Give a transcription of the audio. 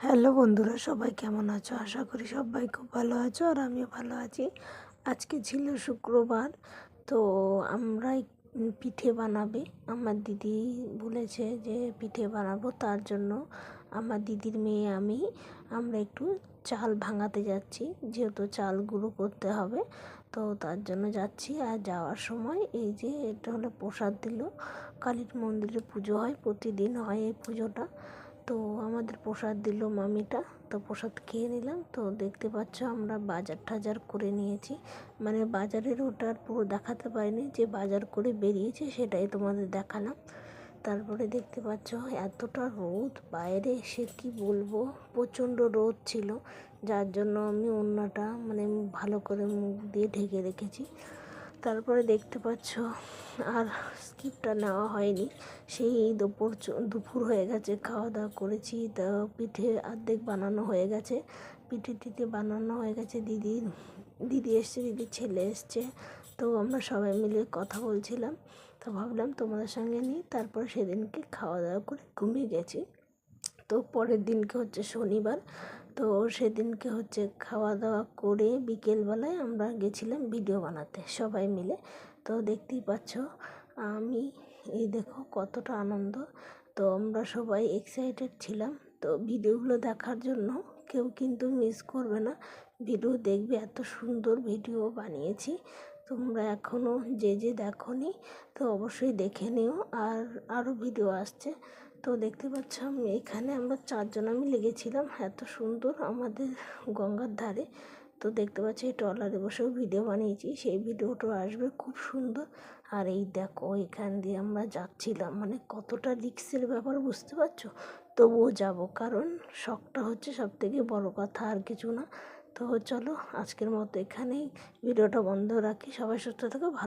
Hello বন্ধুরা, সবাই কেমন আছো? আশা করি সবাই খুব ভালো আছো আর আমিও ভালো আছি। আজকে ছিল শুক্রবার, তো আমরা পিঠে বানাবে। আমার দিদি বলেছে যে পিঠে বানাবো, তার জন্য আমার দিদির মেয়ে আমি, আমরা একটু চাল ভাঙাতে যাচ্ছি, যেহেতু চাল গুঁড়ো করতে হবে, তো তার জন্য যাচ্ছি। আর যাওয়ার সময় এই যে এটা হলো প্রসাদ দিল, কালীর মন্দিরে পুজো হয়, প্রতিদিন হয় এই পুজোটা। তো আমাদের প্রসাদ দিল মামিটা। তো প্রসাদ খেয়ে নিলাম। তো দেখতে পাচ্ছ আমরা বাজার টাজার করে নিয়েছি। মানে বাজারের ওটা পুরো দেখাতে পারিনি যে বাজার করে বেরিয়েছে, সেটাই তোমাদের দেখালাম। তারপরে দেখতে পাচ্ছ এতটা রোদ। বাইরে সে কি বলব? প্রচণ্ড রোদ ছিল। যার জন্য আমি অন্যটা মানে ভালো করে মুখ দিয়ে ঢেকে রেখেছি। তারপরে দেখতে পাচ্ছ, আর স্কিপটা নেওয়া হয়নি। সেই দুপুর দুপুর হয়ে গেছে খাওয়া দাওয়া করেছি। তা পিঠে অর্ধেক বানানো হয়ে গেছে। পিঠে টিঠে বানানো হয়ে গেছে, দিদি দিদি এসছে দিদির ছেলে এসছে। তো আমরা সবাই মিলে কথা বলছিলাম। তো ভাবলাম তোমাদের সঙ্গে নিই, তারপর সেদিনকে খাওয়া দাওয়া করে ঘুমিয়ে গেছি। তো পরের দিনকে হচ্ছে শনিবার। তো সেদিনকে হচ্ছে খাওয়া দাওয়া করে বিকেলবেলায় আমরা গেছিলাম ভিডিও বানাতে সবাই মিলে। তো দেখতেই পাচ্ছ, আমি এই দেখো কতটা আনন্দ। তো আমরা সবাই এক্সাইটেড ছিলাম। তো ভিডিওগুলো দেখার জন্য কেউ কিন্তু মিস করবে না। ভিডিও দেখবে, এত সুন্দর ভিডিও বানিয়েছি। তোমরা এখনও যে যে দেখোনি, তো অবশ্যই দেখে নিও। আর আরও ভিডিও আসছে। তো দেখতে পাচ্ছ আমি এখানে আমরা চারজন আমি লেগেছিলাম। এত সুন্দর আমাদের গঙ্গার ধারে। তো দেখতে পাচ্ছি এই ট্রলারে বসেও ভিডিও বানিয়েছি। সেই ভিডিওটা আসবে খুব সুন্দর। আর এই দেখো, এখান দিয়ে আমরা যাচ্ছিলাম। মানে কতটা রিক্সের ব্যাপার বুঝতে পারছ? তবুও যাব, কারণ শখটা হচ্ছে সব থেকে বড়ো কথা, আর কিছু না। তো চলো, আজকের মতো এখানেই। ভিডিওটা বন্ধ রাখি। সবাই সুস্থ থাকো, ভালো